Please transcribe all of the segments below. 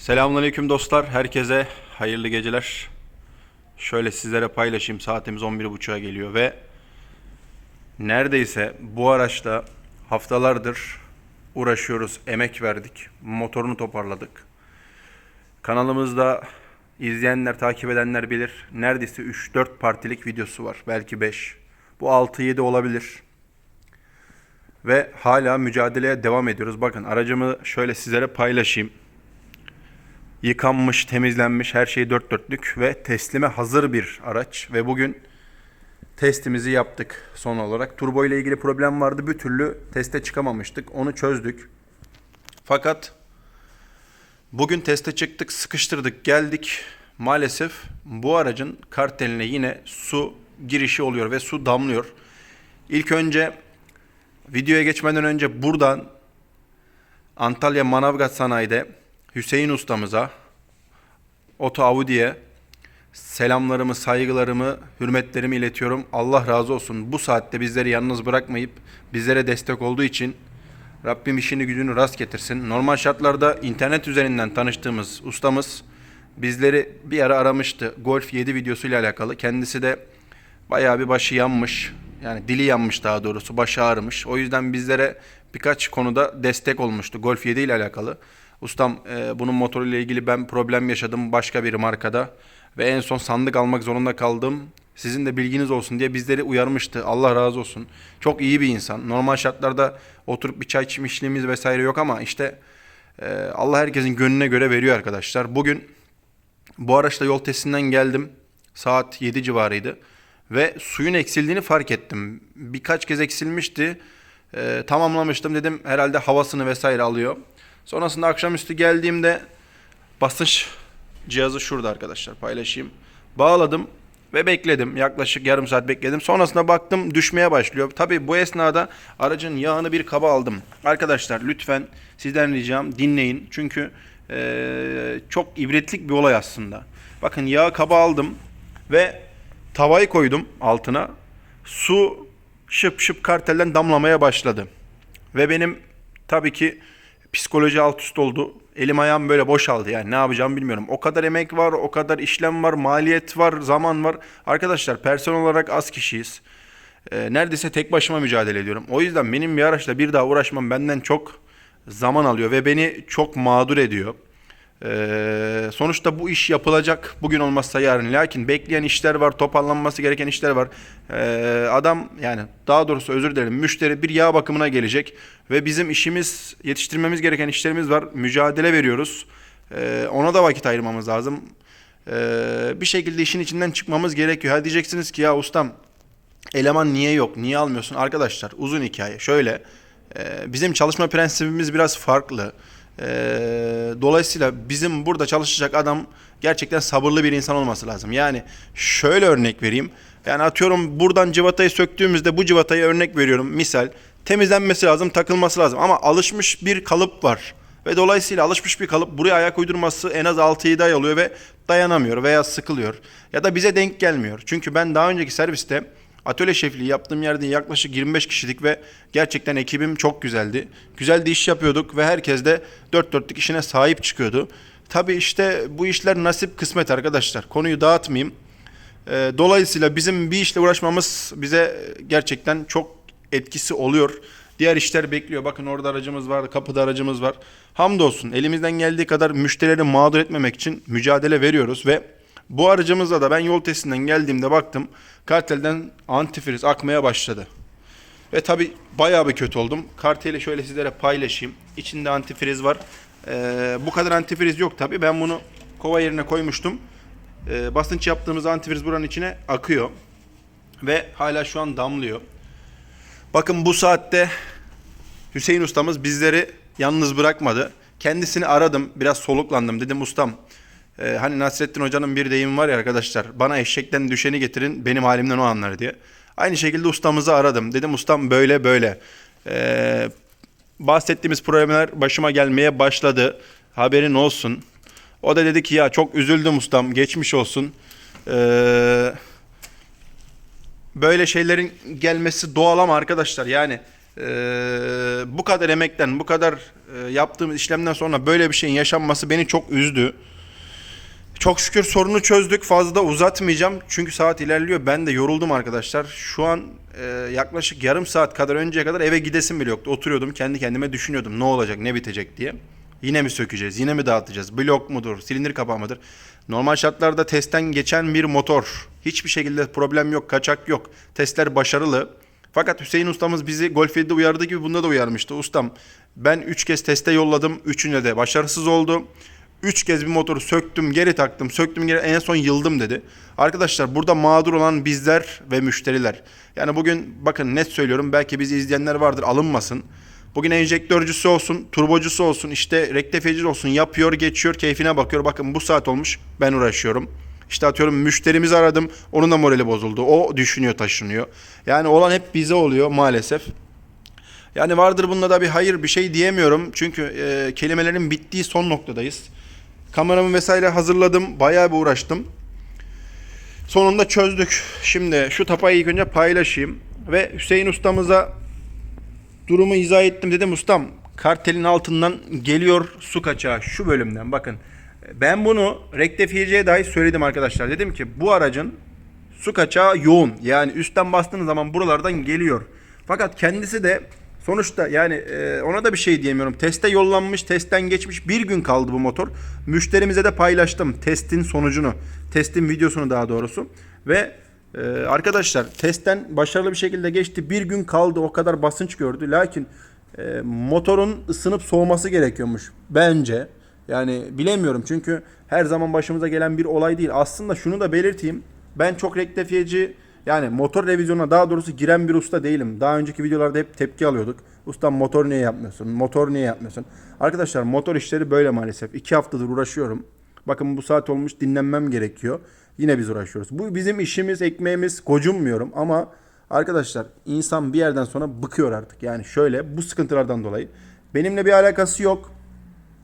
Selamünaleyküm dostlar. Herkese hayırlı geceler. Şöyle sizlere paylaşayım. Saatimiz 11.30'a geliyor ve neredeyse bu araçla haftalardır uğraşıyoruz, emek verdik. Motorunu toparladık. Kanalımızda izleyenler, takip edenler bilir. Neredeyse 3-4 partilik videosu var. Belki 5. Bu 6-7 olabilir. Ve hala mücadeleye devam ediyoruz. Bakın aracımı şöyle sizlere paylaşayım yıkanmış, temizlenmiş, her şey dört dörtlük ve teslime hazır bir araç. Ve bugün testimizi yaptık son olarak. Turbo ile ilgili problem vardı. Bir türlü teste çıkamamıştık. Onu çözdük. Fakat bugün teste çıktık, sıkıştırdık, geldik. Maalesef bu aracın karteline yine su girişi oluyor ve su damlıyor. İlk önce videoya geçmeden önce buradan Antalya Manavgat Sanayi'de Hüseyin ustamıza, Oto Audi'ye selamlarımı, saygılarımı, hürmetlerimi iletiyorum. Allah razı olsun. Bu saatte bizleri yalnız bırakmayıp bizlere destek olduğu için Rabbim işini gücünü rast getirsin. Normal şartlarda internet üzerinden tanıştığımız ustamız bizleri bir ara aramıştı. Golf 7 videosuyla alakalı. Kendisi de bayağı bir başı yanmış. Yani dili yanmış daha doğrusu. Başı ağrımış. O yüzden bizlere birkaç konuda destek olmuştu. Golf 7 ile alakalı. Ustam e, bunun motoruyla ilgili ben problem yaşadım başka bir markada. Ve en son sandık almak zorunda kaldım. Sizin de bilginiz olsun diye bizleri uyarmıştı. Allah razı olsun. Çok iyi bir insan. Normal şartlarda oturup bir çay içmişliğimiz vesaire yok ama işte e, Allah herkesin gönlüne göre veriyor arkadaşlar. Bugün bu araçla yol testinden geldim. Saat 7 civarıydı. Ve suyun eksildiğini fark ettim. Birkaç kez eksilmişti. Ee, tamamlamıştım dedim herhalde havasını vesaire alıyor. Sonrasında akşamüstü geldiğimde basınç cihazı şurada arkadaşlar paylaşayım. Bağladım ve bekledim. Yaklaşık yarım saat bekledim. Sonrasında baktım düşmeye başlıyor. Tabi bu esnada aracın yağını bir kaba aldım. Arkadaşlar lütfen sizden ricam dinleyin. Çünkü eee, çok ibretlik bir olay aslında. Bakın yağ kaba aldım ve tavayı koydum altına. Su şıp şıp kartelden damlamaya başladı. Ve benim tabii ki psikoloji alt üst oldu. Elim ayağım böyle boşaldı yani ne yapacağımı bilmiyorum. O kadar emek var, o kadar işlem var, maliyet var, zaman var. Arkadaşlar personel olarak az kişiyiz. Ee, neredeyse tek başıma mücadele ediyorum. O yüzden benim bir araçla bir daha uğraşmam benden çok zaman alıyor ve beni çok mağdur ediyor. Ee, sonuçta bu iş yapılacak bugün olmazsa yarın. Lakin bekleyen işler var, toparlanması gereken işler var. Ee, adam yani daha doğrusu özür dilerim müşteri bir yağ bakımına gelecek ve bizim işimiz yetiştirmemiz gereken işlerimiz var. Mücadele veriyoruz. Ee, ona da vakit ayırmamız lazım. Ee, bir şekilde işin içinden çıkmamız gerekiyor. Ha diyeceksiniz ki ya ustam eleman niye yok, niye almıyorsun? Arkadaşlar uzun hikaye. Şöyle e, bizim çalışma prensibimiz biraz farklı. Ee, dolayısıyla bizim burada çalışacak adam gerçekten sabırlı bir insan olması lazım. Yani şöyle örnek vereyim. Yani atıyorum buradan civatayı söktüğümüzde bu civatayı örnek veriyorum. Misal temizlenmesi lazım, takılması lazım. Ama alışmış bir kalıp var. Ve dolayısıyla alışmış bir kalıp buraya ayak uydurması en az 6-7 ay oluyor ve dayanamıyor veya sıkılıyor. Ya da bize denk gelmiyor. Çünkü ben daha önceki serviste Atölye şefliği yaptığım yerde yaklaşık 25 kişilik ve gerçekten ekibim çok güzeldi. Güzel de iş yapıyorduk ve herkes de dört dörtlük işine sahip çıkıyordu. Tabii işte bu işler nasip kısmet arkadaşlar. Konuyu dağıtmayayım. Ee, Dolayısıyla bizim bir işle uğraşmamız bize gerçekten çok etkisi oluyor. Diğer işler bekliyor. Bakın orada aracımız var, kapıda aracımız var. Hamdolsun elimizden geldiği kadar müşterileri mağdur etmemek için mücadele veriyoruz ve bu aracımızda da ben yol testinden geldiğimde baktım kartelden antifriz akmaya başladı. Ve tabi bayağı bir kötü oldum. Karteli şöyle sizlere paylaşayım. İçinde antifriz var. Ee, bu kadar antifriz yok tabi. Ben bunu kova yerine koymuştum. Ee, basınç yaptığımız antifriz buranın içine akıyor. Ve hala şu an damlıyor. Bakın bu saatte Hüseyin ustamız bizleri yalnız bırakmadı. Kendisini aradım. Biraz soluklandım. Dedim ustam e, hani Nasrettin Hoca'nın bir deyimi var ya arkadaşlar. Bana eşekten düşeni getirin benim halimden o anlar diye. Aynı şekilde ustamızı aradım. Dedim ustam böyle böyle. E, bahsettiğimiz problemler başıma gelmeye başladı. Haberin olsun. O da dedi ki ya çok üzüldüm ustam geçmiş olsun. Eee böyle şeylerin gelmesi doğal ama arkadaşlar yani Ee, bu kadar emekten, bu kadar e, yaptığımız işlemden sonra böyle bir şeyin yaşanması beni çok üzdü. Çok şükür sorunu çözdük. Fazla da uzatmayacağım. Çünkü saat ilerliyor. Ben de yoruldum arkadaşlar. Şu an e, yaklaşık yarım saat kadar önceye kadar eve gidesim bile yoktu. Oturuyordum kendi kendime düşünüyordum ne olacak ne bitecek diye. Yine mi sökeceğiz? Yine mi dağıtacağız? Blok mudur? Silindir kapağı mıdır? Normal şartlarda testten geçen bir motor. Hiçbir şekilde problem yok, kaçak yok. Testler başarılı. Fakat Hüseyin ustamız bizi Golf 7'de uyardığı gibi bunda da uyarmıştı. Ustam ben 3 kez teste yolladım. Üçünde de başarısız oldu. 3 kez bir motoru söktüm, geri taktım, söktüm geri en son yıldım dedi. Arkadaşlar burada mağdur olan bizler ve müşteriler. Yani bugün bakın net söylüyorum belki bizi izleyenler vardır alınmasın. Bugün enjektörcüsü olsun, turbocusu olsun, işte rektifiyeci olsun yapıyor, geçiyor, keyfine bakıyor. Bakın bu saat olmuş ben uğraşıyorum. İşte atıyorum müşterimizi aradım, onun da morali bozuldu. O düşünüyor, taşınıyor. Yani olan hep bize oluyor maalesef. Yani vardır bunda da bir hayır bir şey diyemiyorum. Çünkü e, kelimelerin bittiği son noktadayız. Kameramı vesaire hazırladım. Bayağı bir uğraştım. Sonunda çözdük. Şimdi şu tapayı ilk önce paylaşayım. Ve Hüseyin ustamıza durumu izah ettim. Dedim ustam kartelin altından geliyor su kaçağı şu bölümden. Bakın ben bunu rektifiyeciye dahi söyledim arkadaşlar. Dedim ki bu aracın su kaçağı yoğun. Yani üstten bastığınız zaman buralardan geliyor. Fakat kendisi de sonuçta yani e, ona da bir şey diyemiyorum. Teste yollanmış, testten geçmiş bir gün kaldı bu motor. Müşterimize de paylaştım testin sonucunu. Testin videosunu daha doğrusu. Ve e, arkadaşlar testten başarılı bir şekilde geçti. Bir gün kaldı o kadar basınç gördü. Lakin e, motorun ısınıp soğuması gerekiyormuş bence. Yani bilemiyorum çünkü her zaman başımıza gelen bir olay değil. Aslında şunu da belirteyim. Ben çok rektifiyeci yani motor revizyonuna daha doğrusu giren bir usta değilim. Daha önceki videolarda hep tepki alıyorduk. Ustam motor niye yapmıyorsun? Motor niye yapmıyorsun? Arkadaşlar motor işleri böyle maalesef. İki haftadır uğraşıyorum. Bakın bu saat olmuş dinlenmem gerekiyor. Yine biz uğraşıyoruz. Bu bizim işimiz, ekmeğimiz. Gocunmuyorum ama arkadaşlar insan bir yerden sonra bıkıyor artık. Yani şöyle bu sıkıntılardan dolayı. Benimle bir alakası yok.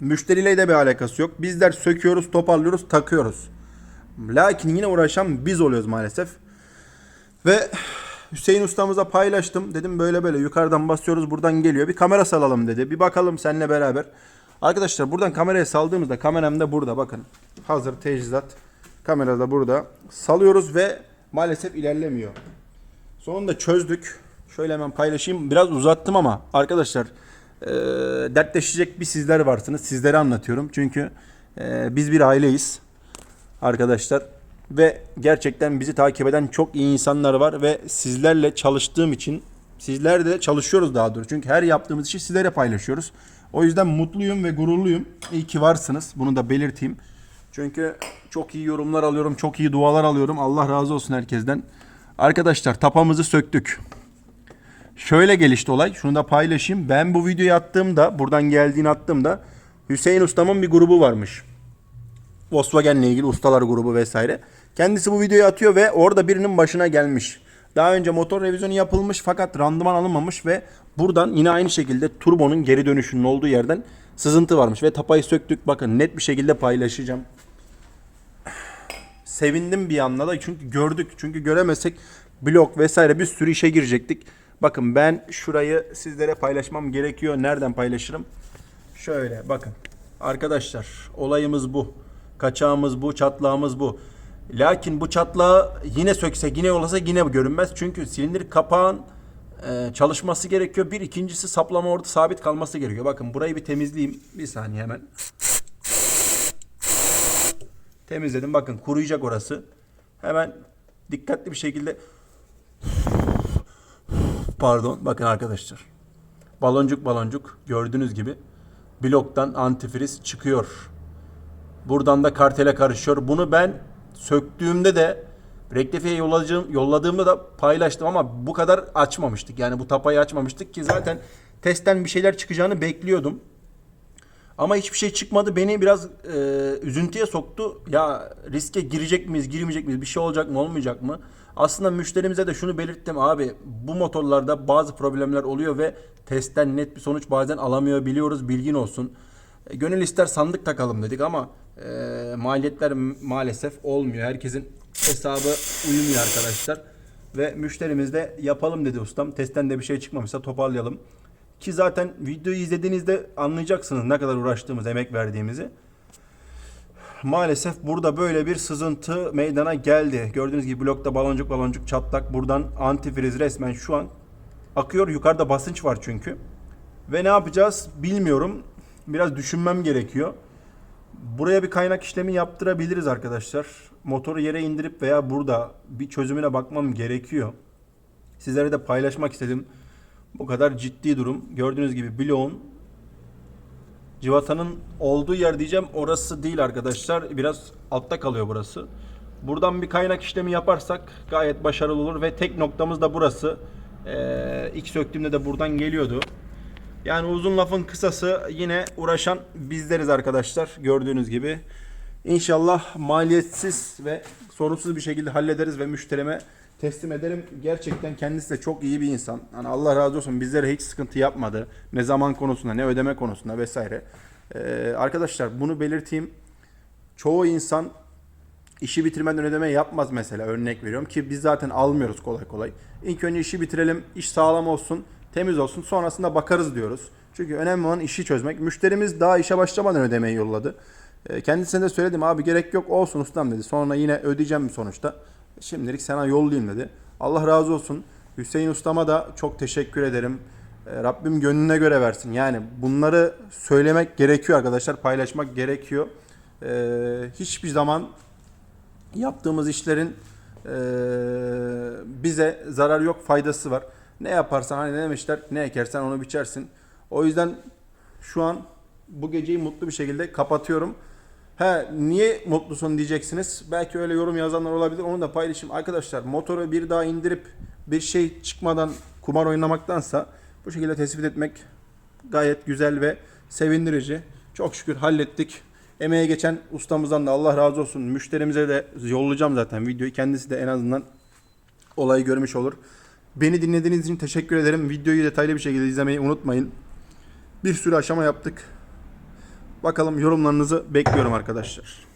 Müşteriyle de bir alakası yok. Bizler söküyoruz, toparlıyoruz, takıyoruz. Lakin yine uğraşan biz oluyoruz maalesef. Ve Hüseyin ustamıza paylaştım. Dedim böyle böyle yukarıdan basıyoruz buradan geliyor. Bir kamera salalım dedi. Bir bakalım seninle beraber. Arkadaşlar buradan kameraya saldığımızda kameram da burada bakın. Hazır teçhizat. Kamera da burada. Salıyoruz ve maalesef ilerlemiyor. Sonunda çözdük. Şöyle hemen paylaşayım. Biraz uzattım ama arkadaşlar e, dertleşecek bir sizler varsınız. Sizlere anlatıyorum. Çünkü e, biz bir aileyiz arkadaşlar. Ve gerçekten bizi takip eden çok iyi insanlar var ve sizlerle çalıştığım için sizler de çalışıyoruz daha doğrusu. Çünkü her yaptığımız işi sizlere paylaşıyoruz. O yüzden mutluyum ve gururluyum. İyi ki varsınız. Bunu da belirteyim. Çünkü çok iyi yorumlar alıyorum, çok iyi dualar alıyorum. Allah razı olsun herkesten. Arkadaşlar tapamızı söktük. Şöyle gelişti olay. Şunu da paylaşayım. Ben bu videoyu attığımda, buradan geldiğini attığımda Hüseyin Ustam'ın bir grubu varmış. Volkswagen'le ilgili ustalar grubu vesaire. Kendisi bu videoyu atıyor ve orada birinin başına gelmiş. Daha önce motor revizyonu yapılmış fakat randıman alınmamış ve buradan yine aynı şekilde turbonun geri dönüşünün olduğu yerden sızıntı varmış ve tapayı söktük. Bakın net bir şekilde paylaşacağım. Sevindim bir yandan da çünkü gördük. Çünkü göremezsek blok vesaire bir sürü işe girecektik. Bakın ben şurayı sizlere paylaşmam gerekiyor. Nereden paylaşırım? Şöyle bakın. Arkadaşlar olayımız bu. Kaçağımız bu, çatlağımız bu. Lakin bu çatlağı yine sökse, yine yollasa yine görünmez. Çünkü silindir kapağın e, çalışması gerekiyor. Bir ikincisi saplama orada sabit kalması gerekiyor. Bakın burayı bir temizleyeyim. Bir saniye hemen. Temizledim. Bakın kuruyacak orası. Hemen dikkatli bir şekilde Pardon. Bakın arkadaşlar. Baloncuk baloncuk gördüğünüz gibi bloktan antifriz çıkıyor. Buradan da kartele karışıyor. Bunu ben söktüğümde de rektifiye yolladığım, yolladığımda da paylaştım ama bu kadar açmamıştık. Yani bu tapayı açmamıştık ki zaten testten bir şeyler çıkacağını bekliyordum. Ama hiçbir şey çıkmadı. Beni biraz e, üzüntüye soktu. Ya riske girecek miyiz, girmeyecek miyiz? Bir şey olacak mı, olmayacak mı? Aslında müşterimize de şunu belirttim abi. Bu motorlarda bazı problemler oluyor ve testten net bir sonuç bazen alamıyor biliyoruz. Bilgin olsun. E, gönül ister sandık takalım dedik ama e, maliyetler maalesef olmuyor. Herkesin hesabı uyumuyor arkadaşlar. Ve müşterimiz de yapalım dedi ustam. Testten de bir şey çıkmamışsa toparlayalım. Ki zaten videoyu izlediğinizde anlayacaksınız ne kadar uğraştığımız, emek verdiğimizi. Maalesef burada böyle bir sızıntı meydana geldi. Gördüğünüz gibi blokta baloncuk baloncuk çatlak. Buradan antifriz resmen şu an akıyor. Yukarıda basınç var çünkü. Ve ne yapacağız bilmiyorum. Biraz düşünmem gerekiyor. Buraya bir kaynak işlemi yaptırabiliriz arkadaşlar. Motoru yere indirip veya burada bir çözümüne bakmam gerekiyor. Sizlere de paylaşmak istedim. Bu kadar ciddi durum. Gördüğünüz gibi bloğun Civatanın olduğu yer diyeceğim orası değil arkadaşlar. Biraz altta kalıyor burası. Buradan bir kaynak işlemi yaparsak gayet başarılı olur ve tek noktamız da burası. Ee, ilk söktüğümde de buradan geliyordu. Yani uzun lafın kısası yine uğraşan bizleriz arkadaşlar gördüğünüz gibi. İnşallah maliyetsiz ve sorunsuz bir şekilde hallederiz ve müşterime teslim ederim. Gerçekten kendisi de çok iyi bir insan. Hani Allah razı olsun bizlere hiç sıkıntı yapmadı. Ne zaman konusunda ne ödeme konusunda vesaire. Ee, arkadaşlar bunu belirteyim. Çoğu insan işi bitirmeden ödeme yapmaz mesela örnek veriyorum ki biz zaten almıyoruz kolay kolay. İlk önce işi bitirelim, iş sağlam olsun, temiz olsun sonrasında bakarız diyoruz. Çünkü önemli olan işi çözmek. Müşterimiz daha işe başlamadan ödemeyi yolladı. Ee, Kendisine de söyledim abi gerek yok olsun ustam dedi. Sonra yine ödeyeceğim sonuçta. Şimdilik sana yollayayım dedi. Allah razı olsun. Hüseyin ustama da çok teşekkür ederim. Ee, Rabbim gönlüne göre versin. Yani bunları söylemek gerekiyor arkadaşlar. Paylaşmak gerekiyor. Hiçbir zaman yaptığımız işlerin bize zarar yok faydası var. Ne yaparsan hani ne demişler ne ekersen onu biçersin. O yüzden şu an bu geceyi mutlu bir şekilde kapatıyorum. He niye mutlusun diyeceksiniz. Belki öyle yorum yazanlar olabilir. Onu da paylaşayım. Arkadaşlar motoru bir daha indirip bir şey çıkmadan kumar oynamaktansa bu şekilde tespit etmek gayet güzel ve sevindirici. Çok şükür hallettik. Emeğe geçen ustamızdan da Allah razı olsun. Müşterimize de yollayacağım zaten videoyu. Kendisi de en azından olayı görmüş olur. Beni dinlediğiniz için teşekkür ederim. Videoyu detaylı bir şekilde izlemeyi unutmayın. Bir sürü aşama yaptık. Bakalım yorumlarınızı bekliyorum arkadaşlar.